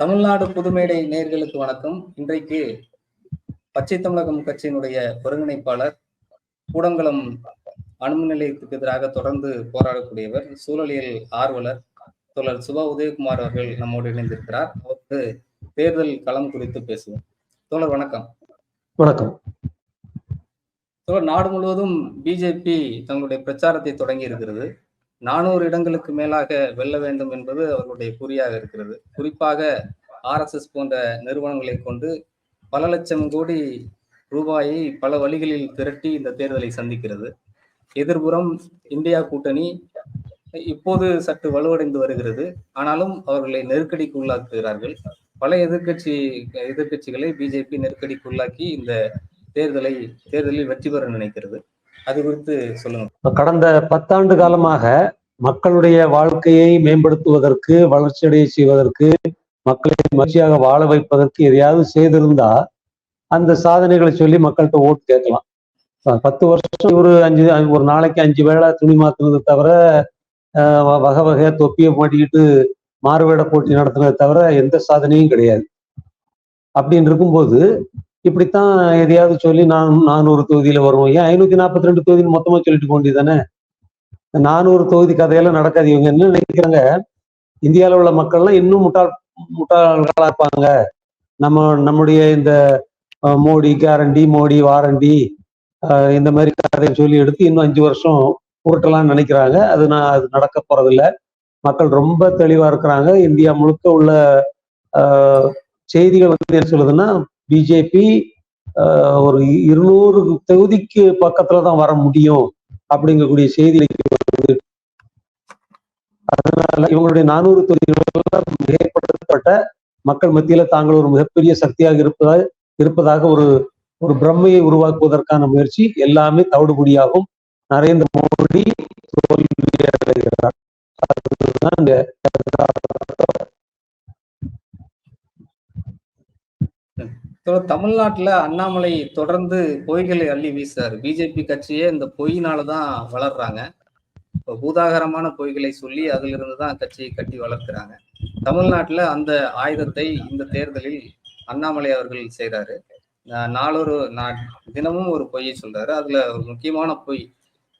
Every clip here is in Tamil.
தமிழ்நாடு புதுமேடை நேர்களுக்கு வணக்கம். இன்றைக்கு பச்சை தமிழகம் கட்சியினுடைய ஒருங்கிணைப்பாளர் கூடங்குளம் அணுமின் நிலையத்துக்கு எதிராக தொடர்ந்து போராடக்கூடியவர் சூழலியல் ஆர்வலர் தோழர் சுபா உதயகுமார் அவர்கள் நம்மோடு இணைந்திருக்கிறார். அவருக்கு தேர்தல் களம் குறித்து பேசுவோம். தோழர் வணக்கம். வணக்கம். தோழர் நாடு முழுவதும் பிஜேபி தங்களுடைய பிரச்சாரத்தை தொடங்கி இருக்கிறது. நானூறு இடங்களுக்கு மேலாக வெல்ல வேண்டும் என்பது அவர்களுடைய குறியாக இருக்கிறது. குறிப்பாக ஆர்எஸ்எஸ் போன்ற நிறுவனங்களை கொண்டு பல லட்சம் கோடி ரூபாயை பல வழிகளில் திரட்டி இந்த தேர்தலை சந்திக்கிறது. எதிர்புறம் இந்தியா கூட்டணி இப்போது சற்று வலுவடைந்து வருகிறது. ஆனாலும் அவர்களை நெருக்கடிக்கு உள்ளாக்குகிறார்கள். பல எதிர்கட்சி எதிர்கட்சிகளை பிஜேபி நெருக்கடிக்கு உள்ளாக்கி இந்த தேர்தலை தேர்தலில் வெற்றி பெற நினைக்கிறது. அது குறித்து சொல்லுங்க. கடந்த பத்தாண்டு காலமாக மக்களுடைய வாழ்க்கையை மேம்படுத்துவதற்கு வளர்ச்சியடைய செய்வதற்கு மக்களை மகிழ்ச்சியாக வாழ வைப்பதற்கு எதையாவது செய்திருந்தா அந்த சாதனைகளை சொல்லி மக்கள்கிட்ட ஓட்டு கேட்கலாம். பத்து வருஷம் ஒரு அஞ்சு ஒரு நாளைக்கு அஞ்சு வேளை துணி மாத்துனது தவிர வகை வகையா தொப்பியை மாட்டிக்கிட்டு மாறுவேட போட்டி நடத்துனதை தவிர எந்த சாதனையும் கிடையாது. அப்படின்னு இருக்கும்போது இப்படித்தான் எதையாவது சொல்லி நான் நானூறு தொகுதியில வருவோம். ஏன்? ஐநூத்தி நாற்பத்தி ரெண்டு தொகுதியில் மொத்தமா சொல்லிட்டு போண்டி தானே நானூறு தொகுதி கதையெல்லாம் நடக்காது. இவங்க என்ன நினைக்கிறாங்க? இந்தியாவில் உள்ள மக்கள்லாம் இன்னும் முட்டாள் முட்டாள்களா இருப்பாங்க. நம்ம நம்முடைய இந்த மோடி கேரண்டி மோடி வாரண்டி இந்த மாதிரி கதையை சொல்லி எடுத்து இன்னும் அஞ்சு வருஷம் உருட்டலாம்னு நினைக்கிறாங்க. அது நான் அது நடக்க போறதில்ல. மக்கள் ரொம்ப தெளிவா இருக்கிறாங்க. இந்தியா முழுக்க உள்ள செய்திகள் வந்து என்ன சொல்லுதுன்னா பிஜேபி ஒரு இருநூறு தொகுதிக்கு பக்கத்துல தான் வர முடியும் அப்படிங்கக்கூடிய செய்தி அதனால இவங்களுடைய நானூறு தொகுதிகள் மிகப்படுத்தப்பட்ட மக்கள் மத்தியில தாங்கள் ஒரு மிகப்பெரிய சக்தியாக இருப்பதாக இருப்பதாக ஒரு ஒரு பிரம்மையை உருவாக்குவதற்கான முயற்சி எல்லாமே தவிடுபடியாகும். நரேந்திர மோடி தோல்வியடைகிறார். அதுதான் தமிழ்நாட்டுல அண்ணாமலை தொடர்ந்து பொய்களை அள்ளி வீசுறாரு. பிஜேபி கட்சியே இந்த பொய்னாலதான் வளர்றாங்க. இப்போ பூதாகரமான பொய்களை சொல்லி அதிலிருந்து தான் கட்சியை கட்டி வளர்க்கிறாங்க. தமிழ்நாட்டுல அந்த ஆயுதத்தை இந்த தேர்தலில் அண்ணாமலை அவர்கள் செய்கிறாரு நாளொரு தினமும் ஒரு பொய்யை சொல்றாரு. அதுல ஒரு முக்கியமான பொய்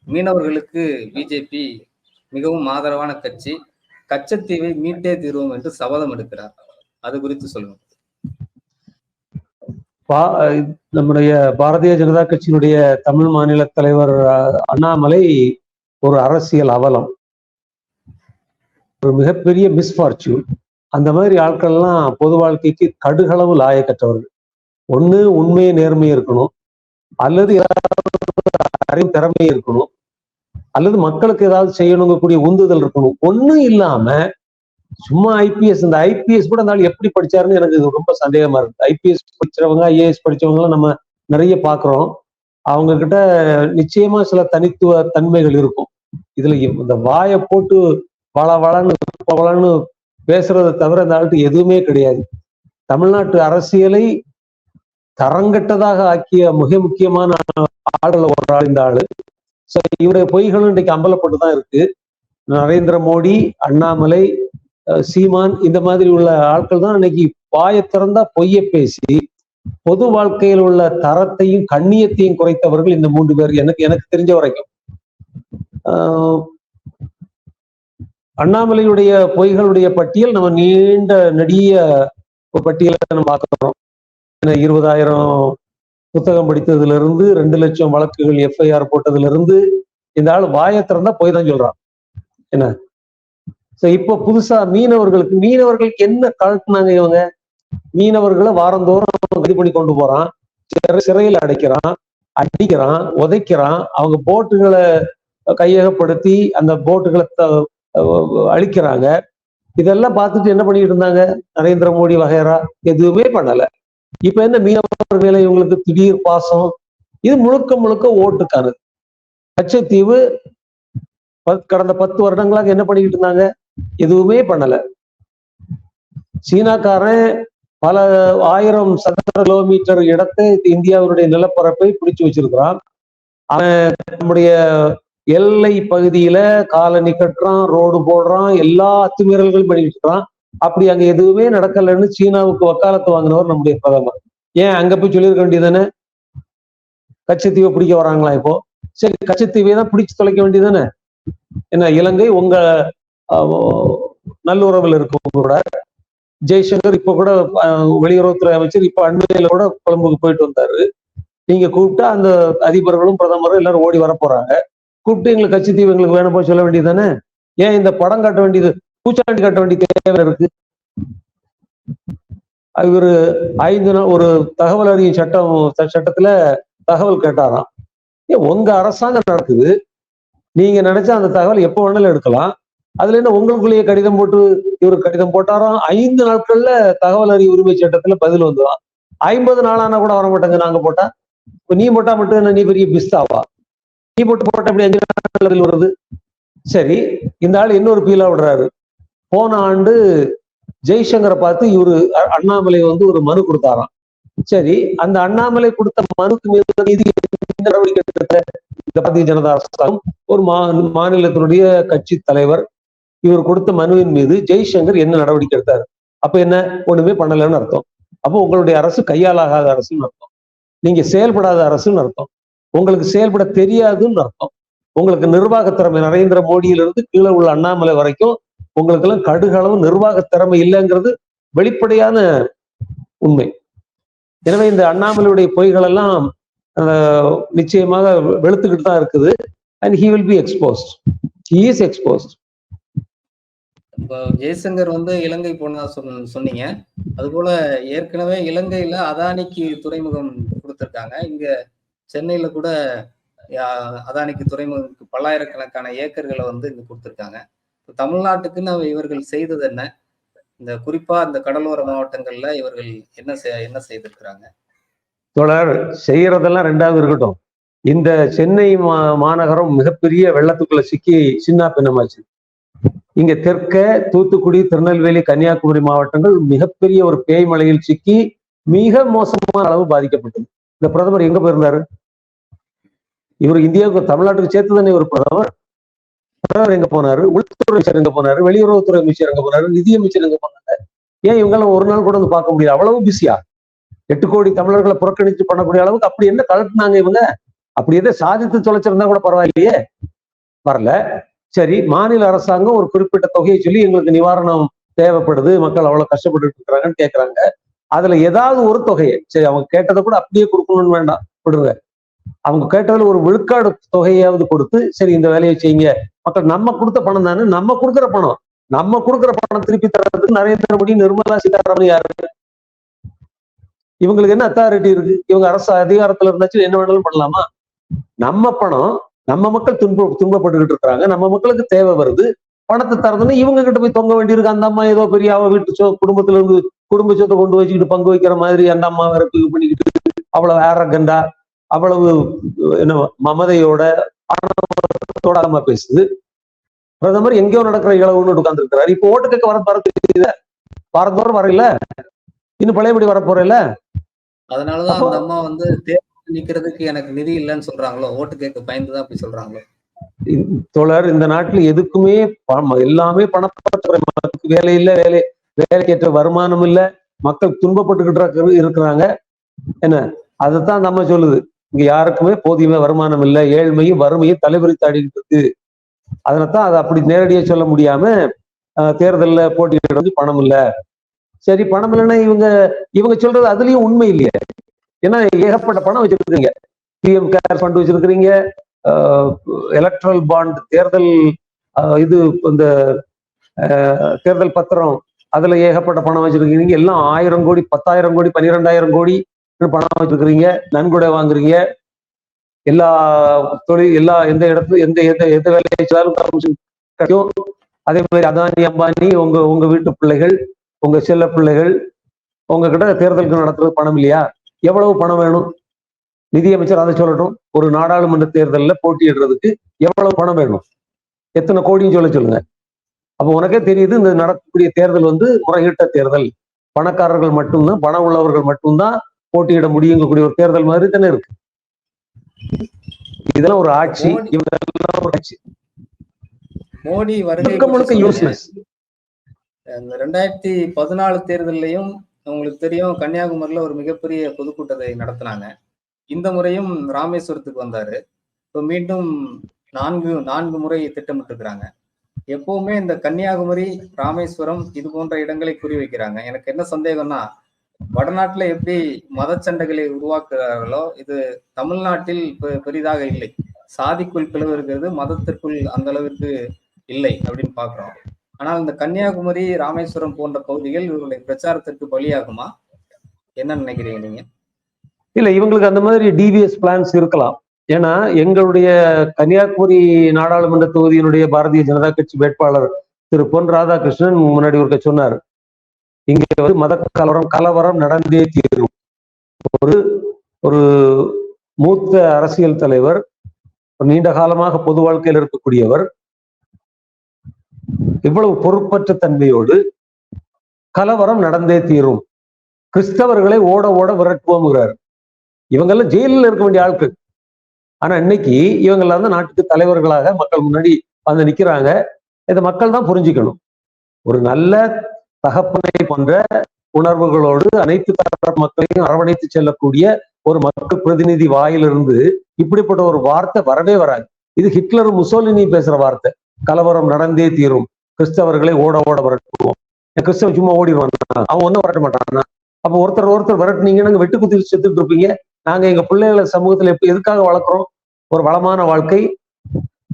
மீனவர்களுக்கு பிஜேபி மிகவும் ஆதரவான கட்சி. கச்சத்தீவை மீட்டே தீர்வோம் என்று சபதம் எடுக்கிறார். அது குறித்து சொல்லுங்க. நம்முடைய பாரதிய ஜனதா கட்சியினுடைய தமிழ் மாநில தலைவர் அண்ணாமலை ஒரு அரசியல் அவலம். ஒரு மிகப்பெரிய மிஸ்ஃபார்ச்சூன் அந்த மாதிரி ஆட்கள்லாம் பொது வாழ்க்கைக்கு கடுகளவு லாயக்கற்றவர்கள். ஒண்ணு உண்மையை நேர்மை இருக்கணும். அல்லது அறிவு திறமை இருக்கணும். அல்லது மக்களுக்கு ஏதாவது செய்யணுங்கக்கூடிய உந்துதல் இருக்கணும். ஒண்ணும் இல்லாம சும்மா ஐபிஎஸ் இந்த ஐபிஎஸ் கூட இருந்தாலும் எப்படி படிச்சாருன்னு எனக்கு ரொம்ப சந்தேகமா இருக்கு. ஐபிஎஸ் படிச்சவங்க ஐஏஎஸ் படிச்சவங்கலாம் நம்ம நிறைய பாக்குறோம். அவங்க கிட்ட நிச்சயமா சில தனித்துவ தன்மைகள் இருக்கும். இதுல இந்த வாயை போட்டு வள வளன்னு வளன்னு பேசுறதை தவிர இந்த ஆளுக்கு எதுவுமே கிடையாது. தமிழ்நாட்டு அரசியலை தரங்கட்டதாக ஆக்கிய மிக முக்கியமான ஆடல ஒரு ஆள் இந்த ஆளு. ஸோ இவருடைய பொய்களும் இன்றைக்கு அம்பலப்பட்டு தான் இருக்கு. நரேந்திர மோடி அண்ணாமலை சீமான் இந்த மாதிரி உள்ள ஆட்கள் தான் இன்னைக்கு வாய திறந்தா பொய்ய பேசி பொது வாழ்க்கையில் உள்ள தரத்தையும் கண்ணியத்தையும் குறைத்தவர்கள் இந்த மூன்று பேர். எனக்கு எனக்கு தெரிஞ்ச வரைக்கும். அண்ணாமலையுடைய பொய்களுடைய பட்டியல் நம்ம நீண்ட நெடிய பட்டியலை நம்ம பார்க்கிறோம். இருபதாயிரம் புத்தகம் படித்ததுல இருந்து ரெண்டு லட்சம் வழக்குகள் எஃப்ஐஆர் போட்டதுல இருந்து இந்த ஆள் வாய திறந்தா போய் தான் சொல்றான். என்ன? சோ இப்போ புதுசா மீனவர்களுக்கு மீனவர்களுக்கு என்ன கழட்டினாங்க இவங்க? மீனவர்களை வாரந்தோறும் இது பண்ணி கொண்டு போறான். சிறையில் அடைக்கிறான் அடிக்கிறான் உதைக்கிறான். அவங்க போட்டுகளை கையகப்படுத்தி அந்த போட்டுகளை அழிக்கிறாங்க. இதெல்லாம் பார்த்துட்டு என்ன பண்ணிட்டு இருந்தாங்க? நரேந்திர மோடி வகைரா எதுவுமே பண்ணல. இப்ப என்ன மீனவர் மேல இவங்களுக்கு திடீர் பாசம்? இது முழுக்க முழுக்க ஓட்டுக்கானது கச்சத்தீவு கடந்த பத்து வருடங்களாக என்ன பண்ணிக்கிட்டு இருந்தாங்க? எதுவுமே பண்ணல. சீனாக்காரன் பல ஆயிரம் சதுர கிலோமீட்டர் இடத்தை இந்தியாவினுடைய நிலப்பரப்பை பிடிச்சு வச்சிருக்கிறான். அவன் நம்முடைய எல்லை பகுதியில காலனி கட்டுறான் ரோடு போடுறான் எல்லா அத்துமீறல்களும் பண்ணிட்டு இருக்கான் அப்படி அங்க எதுவுமே நடக்கலைன்னு சீனாவுக்கு வக்காலத்து வாங்கினவர் நம்முடைய பிரதமர். ஏன் அங்க போய் சொல்லியிருக்க வேண்டியதானே கச்சத்தீவை பிடிக்க வராங்களா இப்போ? சரி கச்சத்தீவை தான் பிடிச்சு தொலைக்க வேண்டியதானே என்ன இலங்கை உங்க நல்லுறவில் இருக்கவங்க கூட. ஜெய்சங்கர் இப்ப கூட வெளியுறவுத்துறை அமைச்சர் இப்ப அண்மையில கூட கொழும்புக்கு போயிட்டு வந்தாரு. நீங்க கூப்பிட்டா அந்த அதிபர்களும் பிரதமரும் எல்லாரும் ஓடி வர போறாங்க. கூப்பிட்டு எங்களுக்கு கட்சித்தீவு எங்களுக்கு வேணும் போய் சொல்ல வேண்டியது தானே ஏன் இந்த படம் காட்ட வேண்டியது பூச்சாண்டி காட்ட வேண்டிய தேவை இருக்கு? இவர் ஐந்து நாள் ஒரு தகவல் அறியும் சட்டம் சட்டத்துல தகவல் கேட்டாராம். ஏன் உங்க அரசாங்கம் நடக்குது. நீங்க நினைச்சா அந்த தகவல் எப்போ வேணாலும் எடுக்கலாம். அதுல என்ன உங்களுக்குள்ளேயே கடிதம் போட்டு இவர் கடிதம் போட்டாராம். ஐந்து நாட்கள்ல தகவல் அறிவு உரிமை சட்டத்துல பதில் வந்துதான். ஐம்பது நாளானா கூட வர மாட்டாங்க நாங்க போட்டா. இப்ப நீ போட்டா மட்டும் என்ன நீ பெரிய பிஸ்தாவா நீ போட்டு போட்ட அப்படி அஞ்சு நாள் வருது? சரி இந்த ஆள் இன்னொரு பீலா விடுறாரு. போன ஆண்டு ஜெய்சங்கரை பார்த்து இவரு அண்ணாமலை வந்து ஒரு மனு கொடுத்தாராம். சரி அந்த அண்ணாமலை கொடுத்த மனுக்கு மீது நீதி நடவடிக்கை எடுத்த இந்த பாரதிய ஜனதா அரசாங்கம் ஒரு மா மாநிலத்தினுடைய கட்சி தலைவர் இவர் கொடுத்த மனுவின் மீது ஜெய்சங்கர் என்ன நடவடிக்கை எடுத்தார்? அப்ப என்ன? ஒண்ணுமே பண்ணலன்னு அர்த்தம். அப்போ உங்களுடைய அரசு கையாலாகாத அரசுன்னு அர்த்தம். நீங்க செயல்படாத அரசுன்னு அர்த்தம். உங்களுக்கு செயல்பட தெரியாதுன்னு அர்த்தம். உங்களுக்கு நிர்வாக திறமை நரேந்திர மோடியிலிருந்து கீழே உள்ள அண்ணாமலை வரைக்கும் உங்களுக்கு எல்லாம் கடுகளவு நிர்வாக திறமை இல்லைங்கிறது வெளிப்படையான உண்மை. எனவே இந்த அண்ணாமலையுடைய பொய்கள் எல்லாம் நிச்சயமாக வெளுத்துக்கிட்டு தான் இருக்குது. And he will be exposed he is exposed இப்போ ஜெய்சங்கர் வந்து இலங்கை போனதா சொன்ன சொன்னீங்க. அதுபோல ஏற்கனவே இலங்கையில அதானிக்கு துறைமுகம் கொடுத்திருக்காங்க. இங்க சென்னையில கூட அதானிக்கு துறைமுகத்துக்கு பல்லாயிரக்கணக்கான ஏக்கர்களை வந்து இங்க கொடுத்திருக்காங்க. இப்போ தமிழ்நாட்டுக்குன்னு அவ- இவர்கள் செய்தது என்ன? இந்த குறிப்பா இந்த கடலோர மாவட்டங்கள்ல இவர்கள் என்ன என்ன செய்திருக்கிறாங்க? தொடர் செய்யறதெல்லாம் ரெண்டாவது இருக்கட்டும். இந்த சென்னை மா மாநகரம் மிகப்பெரிய வெள்ளத்துக்குள்ள சிக்கி சின்ன பின்னமாச்சு. இங்க தெற்க தூத்துக்குடி திருநெல்வேலி கன்னியாகுமரி மாவட்டங்கள் மிகப்பெரிய ஒரு பேய் மலையில் சிக்கி மிக மோசமான அளவு பாதிக்கப்பட்டது. இந்த பிரதமர் எங்க போயிருந்தாரு? இவர் இந்தியாவுக்கு தமிழ்நாட்டுக்கு சேர்த்து தானே ஒரு பிரதமர். பிரதமர் எங்க போனாரு? உள்துறை அமைச்சர் எங்க போனாரு? வெளியுறவுத்துறை அமைச்சர் எங்க போனாரு? நிதியமைச்சர் எங்க போனாங்க ஏன் இவங்கெல்லாம் ஒரு நாள் கூட வந்து பார்க்க முடியல? அவ்வளவு பிஸியா எட்டு கோடி தமிழர்களை புறக்கணிச்சு பண்ணக்கூடிய அளவுக்கு அப்படி என்ன கலட்டினாங்க இவங்க? அப்படி எதை சாதித்து தொலைச்சிருந்தா கூட பரவாயில்லையே? வரல. சரி மாநில அரசாங்கம் ஒரு குறிப்பிட்ட தொகையை சொல்லி எங்களுக்கு நிவாரணம் தேவைப்படுது மக்கள் அவ்வளவு கஷ்டப்பட்டு இருக்கிறாங்கன்னு கேட்கறாங்க அதுல ஏதாவது ஒரு தொகையை சரி அவங்க கேட்டதை கூட அப்படியே கொடுக்கணும்னு வேண்டாம் விடுங்க. அவங்க கேட்டதுல ஒரு விழுக்காடு தொகையாவது கொடுத்து சரி இந்த வேலையை செய்யுங்க. மக்கள் நம்ம கொடுத்த பணம் தானே நம்ம கொடுக்குற பணம். நம்ம கொடுக்குற பணம் திருப்பி தரதுக்கு நரேந்திர மோடி நிர்மலா சீதாராமன் யாரு? இவங்களுக்கு என்ன அத்தாரிட்டி இருக்கு? இவங்க அரசு அதிகாரத்துல இருந்தாச்சு என்ன வேணாலும் பண்ணலாமா? நம்ம பணம் நம்ம மக்கள் துன்ப துன்பப்பட்டுக்கிட்டு இருக்காங்க நம்ம மக்களுக்கு தேவை வருது. பணத்தை தரதுன்னு இவங்க கிட்ட போய் தொங்க வேண்டியிருக்கு. அந்த அம்மா ஏதோ பெரிய அவ வீட்டு சொ குடும்பத்துல இருந்து குடும்ப சொத்தை கொண்டு வச்சுக்கிட்டு பங்கு வைக்கிற மாதிரி அந்த அம்மா வேற இது பண்ணிக்கிட்டு அவ்வளவு ஏரகண்டா அவ்வளவு என்ன மமதையோட ஆணவத்தோட பேசுது. பிரதமர் எங்கேயோ நடக்கிற இளவுன்னு உட்கார்ந்து இருக்கிறாரு இப்போ ஓட்டு கேட்க வர வரது வாரந்தோறும் வரையில இன்னும் பழையபடி வர போறேல அதனாலதான் அந்த அம்மா வந்து நிக்கிறதுக்கு எனக்கு நிதி இல்லைன்னு சொல்றாங்களோ? ஓட்டு கேட்க பயந்துதான் அப்படி சொல்றாங்களோ? தோழர் இந்த நாட்டுல எதுக்குமே பணம் எல்லாமே பணப்பற்றாக்குறை வேலை இல்ல வேலை வேலைக்கேற்ற வருமானம் இல்ல. மக்கள் துன்பப்பட்டுக்கிட்டு இருக்கிறாங்க. என்ன? அதைத்தான் நம்ம சொல்லுது. இங்க யாருக்குமே போதியமே வருமானம் இல்ல ஏழ்மையும் வறுமையும் தலைவிரித்து ஆடிக்கிட்டு இருக்கு. அதனால்தான் அதை அப்படி நேரடியா சொல்ல முடியாம தேர்தலில் தேர்தல்ல போட்டியிட வந்து பணம் இல்ல. சரி பணம் இல்லைன்னா இவங்க இவங்க சொல்றது அதுலயும் உண்மை இல்லையே. ஏன்னா ஏகப்பட்ட பணம் வச்சிருக்கீங்க பிஎம் கேர் ஃபண்ட் வச்சிருக்கிறீங்க. எலக்ட்ரல் பாண்ட் தேர்தல் இது இந்த தேர்தல் பத்திரம் அதுல ஏகப்பட்ட பணம் வச்சிருக்கீங்க எல்லாம் ஆயிரம் கோடி பத்தாயிரம் கோடி பன்னிரெண்டாயிரம் கோடி பணம் வச்சிருக்கிறீங்க. நன்கொடை வாங்குறீங்க. எல்லா தொழில் எல்லா எந்த இடத்துல எந்த எந்த எந்த வேலையை செய்தாலும் கிடைக்கும். அதே மாதிரி அதானி அம்பானி உங்க உங்க வீட்டு பிள்ளைகள் உங்க செல்ல பிள்ளைகள் உங்ககிட்ட தேர்தலுக்கு நடத்துறது பணம் இல்லையா? எவ்வளவு பணம் வேணும்? நிதியமைச்சர் அதை சொல்லட்டும். ஒரு நாடாளுமன்ற தேர்தல்ல போட்டியிடுறதுக்கு எவ்வளவு பணம் வேணும்? எத்தனை கோடின்னு சொல்ல சொல்லுங்க. அப்ப உனக்கே தெரியுது இந்த நடக்கக்கூடிய தேர்தல் வந்து முறையிட்ட தேர்தல். பணக்காரர்கள் மட்டும்தான் பணம் உள்ளவர்கள் மட்டும்தான் போட்டியிட முடியுங்கக்கூடிய ஒரு தேர்தல் மாதிரி தானே இருக்கு. இதெல்லாம் ஒரு ஆட்சி எல்லாம் ஒரு ஆட்சி. மோடி வருகை முழுக்க. இந்த ரெண்டாயிரத்தி பதினாலு தேர்தல்லையும் உங்களுக்கு தெரியும் கன்னியாகுமரியில் ஒரு மிகப்பெரிய பொதுக்கூட்டத்தை நடத்தினாங்க. இந்த முறையும் ராமேஸ்வரத்துக்கு வந்தாரு. இப்போ மீண்டும் நான்கு நான்கு முறை திட்டமிட்டிருக்கிறாங்க. எப்பவுமே இந்த கன்னியாகுமரி ராமேஸ்வரம் இது போன்ற இடங்களை குறி வைக்கிறாங்க. எனக்கு என்ன சந்தேகம்னா வடநாட்டுல எப்படி மத சண்டைகளை உருவாக்குறார்களோ இது தமிழ்நாட்டில் இப்போ பெரிதாக இல்லை. சாதிக்குள் பிளவு இருக்கிறது மதத்திற்குள் அந்த அளவிற்கு இல்லை அப்படின்னு பாக்குறோம். ஆனால் இந்த கன்னியாகுமரி ராமேஸ்வரம் போன்ற பகுதிகள் இவர்களுடைய பிரச்சாரத்திற்கு பலியாகுமா? என்ன நினைக்கிறீங்க நீங்க? இல்ல இவங்களுக்கு அந்த மாதிரி டிவிஎஸ் பிளான்ஸ் இருக்கலாம். ஏன்னா எங்களுடைய கன்னியாகுமரி நாடாளுமன்ற தொகுதியினுடைய பாரதிய ஜனதா கட்சி வேட்பாளர் திரு பொன் ராதாகிருஷ்ணன் முன்னாடி ஒருக்க சொன்னார். இங்க வந்து மத கலவரம் கலவரம் நடந்தே தீரும். ஒரு ஒரு மூத்த அரசியல் தலைவர் நீண்ட காலமாக பொது வாழ்க்கையில் இருக்கக்கூடியவர் இவ்வளவு பொறுப்பற்ற தன்மையோடு கலவரம் நடந்தே தீரும். கிறிஸ்தவர்களை ஓட ஓட விரட்டுவோம்ங்கிறார். இவங்கெல்லாம் ஜெயிலில் இருக்க வேண்டிய ஆட்கள். ஆனா இன்னைக்கு இவங்கெல்லாம் தான் நாட்டுக்கு தலைவர்களாக மக்கள் முன்னாடி வந்து நிக்கிறாங்க. இதை மக்கள் தான் புரிஞ்சுக்கணும். ஒரு நல்ல தகப்பனை போன்ற உணர்வுகளோடு அனைத்து தரப்பு மக்களையும் அரவணைத்து செல்லக்கூடிய ஒரு மக்கள் பிரதிநிதி வாயிலிருந்து இப்படிப்பட்ட ஒரு வார்த்தை வரவே வராது. இது ஹிட்லர் முசோலினி பேசுற வார்த்தை. கலவரம் நடந்தே தீரும். கிறிஸ்தவர்களை ஓட ஓட விரட்டுவோம். கிறிஸ்தவன் சும்மா ஓடிடுவான் அவன் ஒன்றும் விரட்ட மாட்டான் அப்போ ஒருத்தர் ஒருத்தர் விரட்டுனீங்கன்னா வெட்டு குத்தி செத்துட்டு இருப்பீங்க. நாங்க எங்க பிள்ளைகளை சமூகத்துல எப்படி எதுக்காக வளர்க்குறோம்? ஒரு வளமான வாழ்க்கை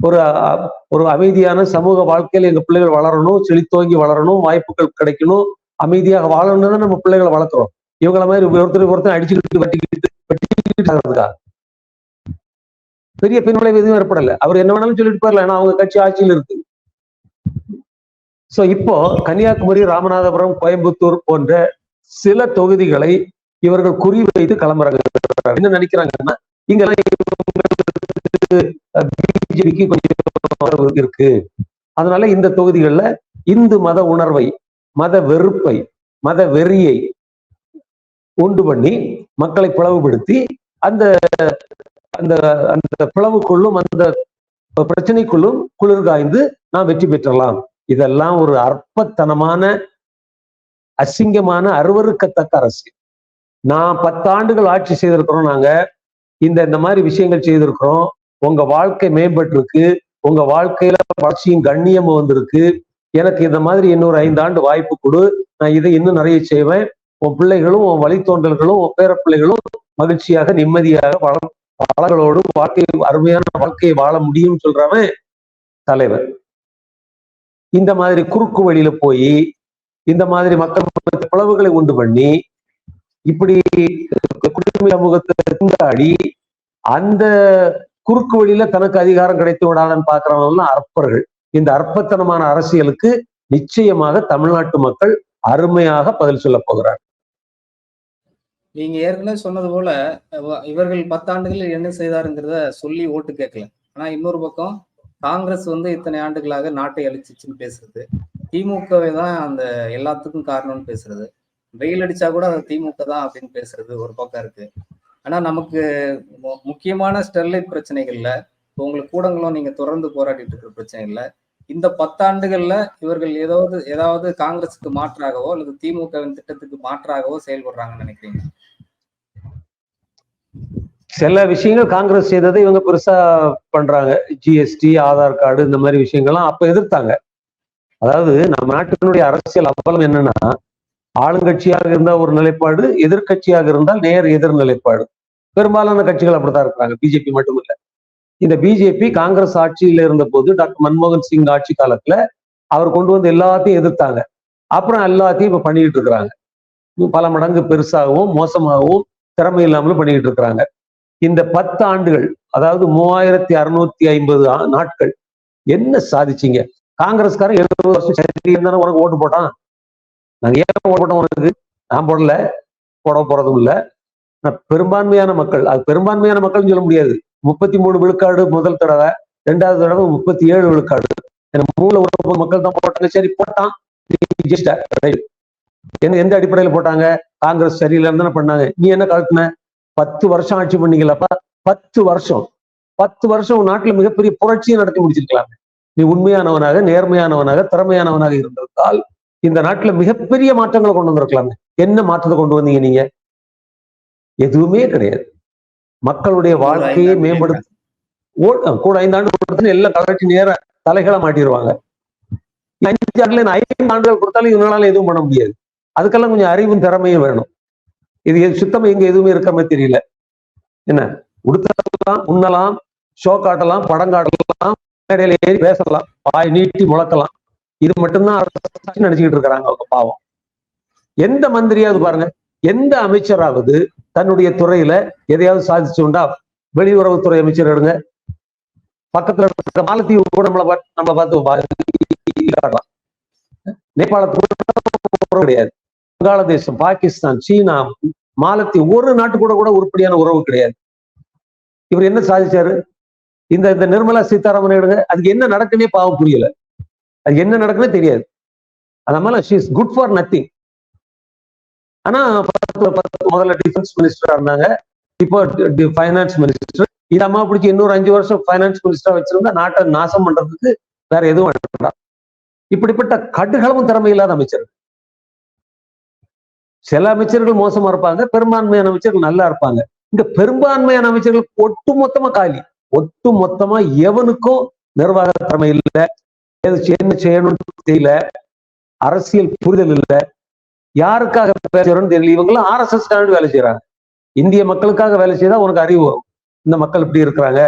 ஒரு ஒரு அமைதியான சமூக வாழ்க்கையில எங்க பிள்ளைகள் வளரணும் செழித்தோங்கி வளரணும் வாய்ப்புகள் கிடைக்கணும் அமைதியாக வாழணும்னு தான் நம்ம பிள்ளைகளை வளர்க்குறோம். இவங்கள மாதிரி ஒருத்தர் ஒருத்தர் அடிச்சுக்கிட்டு வெட்டிக்கிட்டு வெட்டிக்கிட்டு பெரிய பின்விளைவு எதுவும் ஏற்படல. அவர் என்ன வேணாலும் சொல்லிட்டு போயிடல ஏன்னா அவங்க கட்சி ஆட்சியில் இருக்கு. சோ இப்போ கன்னியாகுமரி ராமநாதபுரம் கோயம்புத்தூர் போன்ற சில தொகுதிகளை இவர்கள் குறிவைத்து கிளம்புறாங்க. என்ன நினைக்கிறாங்கன்னா இங்க பிஜேபிக்கு கொஞ்சம் இருக்கு. அதனால இந்த தொகுதிகள்ல இந்து மத உணர்வை மத வெறுப்பை மத வெறியை உண்டு பண்ணி மக்களை பிளவுபடுத்தி அந்த அந்த அந்த பிளவுக்குள்ளும் அந்த பிரச்சனைக்குள்ளும் குளிர் காய்ந்து நாம் வெற்றி பெற்றலாம். இதெல்லாம் ஒரு அற்பத்தனமான அசிங்கமான அருவருக்கத்தக்க அரசியல் நான் பத்தாண்டுகள் ஆட்சி செய்திருக்கிறோம் நாங்க. இந்த இந்த மாதிரி விஷயங்கள் செய்திருக்கிறோம். உங்க வாழ்க்கை மேம்பட்டிருக்கு. உங்க வாழ்க்கையில வளர்ச்சியும் கண்ணியமும் வந்திருக்கு. எனக்கு இந்த மாதிரி இன்னொரு ஐந்து ஆண்டு வாய்ப்பு கொடு. நான் இதை இன்னும் நிறைய செய்வேன். உன் பிள்ளைகளும் உன் வழித்தோன்றல்களும் உன் பேர பிள்ளைகளும் மகிழ்ச்சியாக நிம்மதியாக வள வளங்களோடு வாழ்க்கை அருமையான வாழ்க்கையை வாழ முடியும்னு சொல்றவன் தலைவர். இந்த மாதிரி குறுக்கு வழியில போய் இந்த மாதிரி மக்கள் பிளவுகளை உண்டு பண்ணி இப்படி குடிமை சமூகத்தை திண்டாடி அந்த குறுக்கு வழியில தனக்கு அதிகாரம் கிடைத்து விடாதன்னு பாக்குறவங்க அற்பர்கள். இந்த அற்பத்தனமான அரசியலுக்கு நிச்சயமாக தமிழ்நாட்டு மக்கள் அருமையாக பதில் சொல்ல போகிறார். நீங்க ஏற்கனவே சொன்னது போல இவர்கள் பத்தாண்டுகளில் என்ன செய்தாருங்கிறத சொல்லி ஓட்டு கேட்கல. ஆனா இன்னொரு பக்கம் காங்கிரஸ் வந்து இத்தனை ஆண்டுகளாக நாட்டை அழிச்சிச்சுன்னு பேசுறது. திமுகவை தான் அந்த எல்லாத்துக்கும் காரணம்னு பேசுறது. வெயில் அடிச்சா கூட அது திமுக தான் அப்படின்னு பேசுறது ஒரு பக்கம் இருக்கு. ஆனா நமக்கு மு- முக்கியமான ஸ்டெர்லைட் பிரச்சனைகள்ல உங்களுக்கு கூடங்களும் நீங்க தொடர்ந்து போராடிட்டு இருக்கிற பிரச்சனைகள்ல இந்த பத்தாண்டுகள்ல இவர்கள் ஏதாவது ஏதாவது காங்கிரஸுக்கு மாற்றாகவோ அல்லது திமுகவின் திட்டத்துக்கு மாற்றாகவோ செயல்படுறாங்கன்னு நினைக்கிறீங்க? சில விஷயங்கள் காங்கிரஸ் செய்ததை இவங்க பெருசா பண்றாங்க. ஜிஎஸ்டி ஆதார் கார்டு இந்த மாதிரி விஷயங்கள்லாம் அப்ப எதிர்த்தாங்க. அதாவது நம்ம நாட்டினுடைய அரசியல் அவலம் என்னன்னா ஆளுங்கட்சியாக இருந்தால் ஒரு நிலைப்பாடு எதிர்க்கட்சியாக இருந்தால் நேர் எதிர் நிலைப்பாடு. பெரும்பாலான கட்சிகள் அப்படித்தான் இருக்கிறாங்க. பிஜேபி மட்டும் இல்ல இந்த பிஜேபி காங்கிரஸ் ஆட்சியில இருந்த போது டாக்டர் மன்மோகன் சிங் ஆட்சி காலத்துல அவர் கொண்டு வந்து எல்லாத்தையும் எதிர்த்தாங்க. அப்புறம் எல்லாத்தையும் இப்ப பண்ணிக்கிட்டு இருக்கிறாங்க. பல மடங்கு பெருசாகவும் மோசமாகவும் திறமை இல்லாமலும் பண்ணிக்கிட்டு இருக்கிறாங்க. இந்த பத்து ஆண்டுகள் அதாவது மூவாயிரத்தி அறுநூத்தி ஐம்பது நாட்கள் என்ன சாதிச்சீங்க? காங்கிரஸ்காரன் எழுபது வருஷம் சரி தானே உனக்கு ஓட்டு போட்டான். நாங்க ஏன் ஓட்டு போட்டோம் உனக்கு? நான் போடல போட போறதும் இல்ல. ஆனா பெரும்பான்மையான மக்கள் அது பெரும்பான்மையான மக்கள்னு சொல்ல முடியாது. முப்பத்தி மூணு விழுக்காடு முதல் தடவை ரெண்டாவது தடவை முப்பத்தி ஏழு விழுக்காடு. ஏன்னா மூணு உறவு மக்கள் தான் போட்டாங்க. சரி போட்டான். நீ எந்த அடிப்படையில். அடிப்படையில போட்டாங்க? காங்கிரஸ் சரியில்லைன்னு தானே பண்ணாங்க. நீ என்ன கலக்குன? பத்து வருஷம் ஆட்சி பண்ணீங்களப்பா பத்து வருஷம். பத்து வருஷம் நாட்டுல மிகப்பெரிய புரட்சியை நடத்தி முடிச்சிருக்கலாம். நீ உண்மையானவனாக நேர்மையானவனாக திறமையானவனாக இருந்திருந்தால் இந்த நாட்டுல மிகப்பெரிய மாற்றங்களை கொண்டு வந்திருக்கலாமே. என்ன மாற்றத்தை கொண்டு வந்தீங்க நீங்க? எதுவுமே கிடையாது. மக்களுடைய வாழ்க்கையை மேம்படுத்த கூட ஐந்து ஆண்டு கொடுத்து எல்லாம் கலட்டி நேர தலைகளை மாட்டிடுவாங்க ஐந்து ஆண்டுகள் கொடுத்தாலும் இவங்களால எதுவும் பண்ண முடியாது. அதுக்கெல்லாம் கொஞ்சம் அறிவும் திறமையும் வேணும். இது என் சுத்தமா இங்க எதுவுமே இருக்க தெரியல என்ன உடுத்தலாம் உண்ணலாம் ஷோ காட்டலாம் படம் காட்டலாம் மேடையில ஏறி பேசலாம் வாய் நீட்டி முழக்கலாம் இது மட்டும்தான் அரசு நினைச்சுக்கிட்டு இருக்கிறாங்க அவங்க பாவம் எந்த மந்திரியாவது பாருங்க எந்த அமைச்சராவது தன்னுடைய துறையில எதையாவது சாதிச்சு உண்டா வெளியுறவுத்துறை அமைச்சர் எடுங்க பக்கத்துல இருக்கிற மாலத்தீவு கூட நம்மளை பார்த்து நம்மளை பார்த்து நேபாளத்து கிடையாது வங்காளதேசம் பாகிஸ்தான் சீனா மாலத்தி ஒரு நாட்டு கூட கூட உருப்படியான உறவு கிடையாது. இவர் என்ன சாதிச்சாரு? இந்த இந்த நிர்மலா சீதாராமன் எடுங்க அதுக்கு என்ன நடக்குன்னே பாவம் புரியல. அது என்ன நடக்குன்னே தெரியாது. அதனால she is good for nothing ஆனா பத்து முதல்ல டிஃபென்ஸ் மினிஸ்டரா இருந்தாங்க. இப்போ ஃபைனான்ஸ் மினிஸ்டர் இந்த அம்மா பிடிச்சி இன்னொரு அஞ்சு வருஷம் ஃபைனான்ஸ் மினிஸ்டரா வச்சிருந்தா நாட்டை நாசம் பண்றதுக்கு வேற எதுவும் இப்படிப்பட்ட கடுகளவும் திறமை இல்லாத அமைச்சர். சில அமைச்சர்கள் மோசமா இருப்பாங்க பெரும்பான்மையான அமைச்சர்கள் நல்லா இருப்பாங்க. இந்த பெரும்பான்மையான அமைச்சர்கள் ஒட்டு மொத்தமா காலி. ஒட்டு மொத்தமா எவனுக்கும் நிர்வாக திறமை இல்லை என்ன செய்யணும்னு தெரியல. அரசியல் புரிதல் இல்லை. யாருக்காக பேசுறோம்னு தெரியல. இவங்கெல்லாம் ஆர்எஸ்எஸ் வேலை செய்யறாங்க இந்திய மக்களுக்காக வேலை செய்தா உனக்கு அறிவு வரும். இந்த மக்கள் இப்படி இருக்கிறாங்க.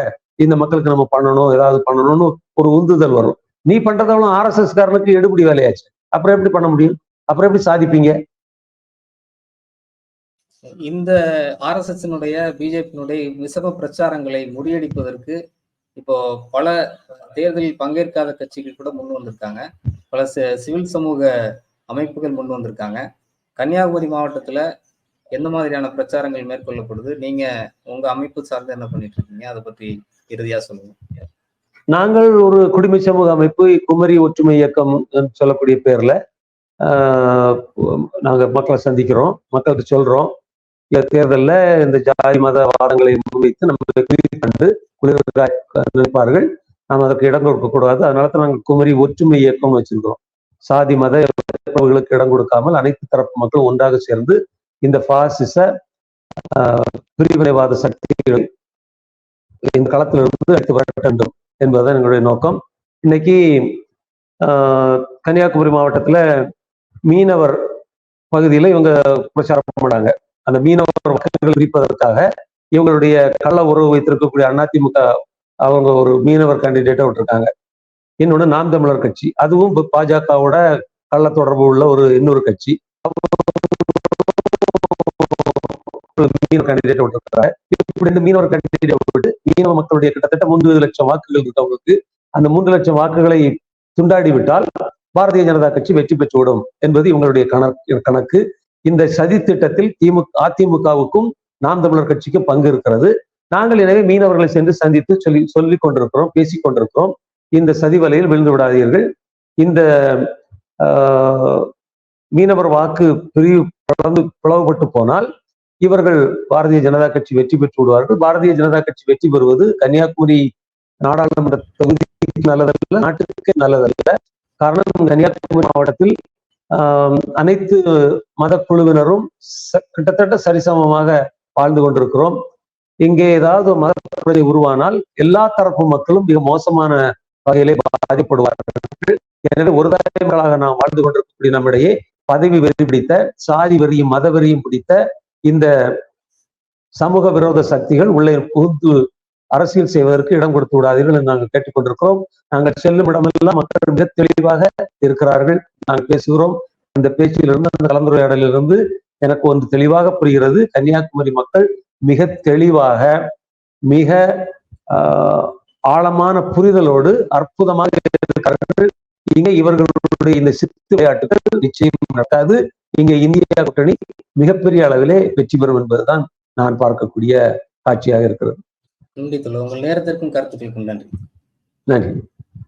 இந்த மக்களுக்கு நம்ம பண்ணணும் ஏதாவது பண்ணணும்னு ஒரு உந்துதல் வரும். நீ பண்றதவளும் ஆர்எஸ்எஸ் காரனுக்கு எடுபடி வேலையாச்சு. அப்புறம் எப்படி பண்ண முடியும்? அப்புறம் எப்படி சாதிப்பீங்க? இந்த ஆர்எஸ்எஸ்னுடைய பிஜேபியினுடைய விசம பிரச்சாரங்களை முறியடிப்பதற்கு இப்போ பல தேர்தலில் பங்கேற்காத கட்சிகள் கூட முன் வந்திருக்காங்க. பல சிவில் சமூக அமைப்புகள் முன் வந்திருக்காங்க. கன்னியாகுமரி மாவட்டத்துல எந்த மாதிரியான பிரச்சாரங்கள் மேற்கொள்ளப்படுது? நீங்க உங்க அமைப்பு சார்ந்து என்ன பண்ணிட்டு இருக்கீங்க அதை பற்றி இறுதியா சொல்லுங்க. நாங்கள் ஒரு குடிமை சமூக அமைப்பு குமரி ஒற்றுமை இயக்கம் என்று சொல்லக்கூடிய பேர்ல நாங்கள் மக்களை சந்திக்கிறோம். மக்களுக்கு சொல்றோம். தேர்தல்ல இந்த ஜாதி மத வாதங்களை முன்வைத்து நம்ம கண்டு குளிர் நிற்பார்கள். நாம் அதற்கு இடம் கொடுக்க கூடாது. அதனால தான் நாங்கள் குமரி ஒற்றுமை இயக்கம் வச்சிருக்கிறோம். சாதி மத உறவுகளுக்கு இடம் கொடுக்காமல் அனைத்து தரப்பு மக்களும் ஒன்றாக சேர்ந்து இந்த பாசிச ஆஹ், பிரிவினைவாத சக்திகள் இந்த களத்திலிருந்து எடுத்து வர வேண்டும் என்பதுதான் எங்களுடைய நோக்கம். இன்னைக்கு கன்னியாகுமரி மாவட்டத்துல மீனவர் பகுதியில இவங்க பிரச்சாரம் பண்ணாங்க. அந்த மீனவர் வாக்குகள் பிரிப்பதற்காக இவங்களுடைய கள்ள உறவு வைத்திருக்கக்கூடிய அதிமுக அவங்க ஒரு மீனவர் கேண்டிடேட்டை விட்டுருக்காங்க. இன்னொன்று நாம் தமிழர் கட்சி. அதுவும் பாஜகவோட கள்ள தொடர்பு உள்ள ஒரு இன்னொரு கட்சி. மீனவர் கேண்டிடேட் விட்டுருக்காங்க. இப்படி இந்த மீனவர் கேண்டிடேட் விட்டு மீனவ மக்களுடைய கிட்டத்தட்ட மூன்று லட்சம் வாக்குகள் இருக்கவங்களுக்கு அந்த மூன்று லட்சம் வாக்குகளை துண்டாடி விட்டால் பாரதிய ஜனதா கட்சி வெற்றி பெற்றுவிடும் என்பது இவங்களுடைய கணக்கு கணக்கு. இந்த சதி திட்டத்தில் திமுக அதிமுகவுக்கும் நாம் தமிழர் கட்சிக்கும் பங்கு இருக்கிறது. நாங்கள் எனவே மீனவர்களை சென்று சந்தித்து சொல்லி சொல்லிக் கொண்டிருக்கிறோம் பேசிக் கொண்டிருக்கிறோம். இந்த சதி வலையில் விழுந்து விடாதீர்கள். இந்த ஆஹ், மீனவர் வாக்கு பிரிவு பிளந்து பிளவுபட்டு போனால் இவர்கள் பாரதிய ஜனதா கட்சி வெற்றி பெற்று விடுவார்கள். பாரதிய ஜனதா கட்சி வெற்றி பெறுவது கன்னியாகுமரி நாடாளுமன்ற தொகுதிக்கு நல்லதல்ல நாட்டுக்கு நல்லதல்ல. காரணம் கன்னியாகுமரி மாவட்டத்தில் அனைத்து மத குழுவினரும் ச- கிட்டத்தட்ட சரிசமமாக வாழ்ந்து கொண்டிருக்கிறோம். இங்கே ஏதாவது மத பிரச்சனை உருவானால் எல்லா தரப்பு மக்களும் மிக மோசமான வகையிலே பாதிப்படுவார்கள் எனவே ஒரு தலைமுறைகளாக நாம் வாழ்ந்து கொண்டிருக்கக்கூடிய நம்மிடையே பதவி வெறி பிடித்த சாதி வெறியும் மத வெறியும் பிடித்த இந்த சமூக விரோத சக்திகள் உள்ளே புகுந்து அரசியல் செய்வதற்கு இடம் கொடுத்து விடாதீர்கள் என்று நாங்கள் கேட்டுக்கொண்டிருக்கிறோம். நாங்கள் செல்லும் இடமெல்லாம் மக்கள் மிக தெளிவாக இருக்கிறார்கள். நாங்கள் பேசுகிறோம். அந்த பேச்சிலிருந்து அந்த கலந்துரையாடலிலிருந்து எனக்கு ஒன்று தெளிவாக புரிகிறது. கன்னியாகுமரி மக்கள் மிக தெளிவாக மிக ஆஹ், ஆழமான புரிதலோடு அற்புதமாக இருக்கிறார்கள். இங்க இவர்களுடைய இந்த சித்து விளையாட்டுகள் நிச்சயம் நடக்காது. இங்க இந்தியா கூட்டணி மிகப்பெரிய அளவிலே வெற்றி பெறும் என்பதுதான் நான் பார்க்கக்கூடிய காட்சியாக இருக்கிறது. நன்றி உங்கள் நேரத்திற்கும் கருத்துக்களுக்கும் நன்றி. நன்றி.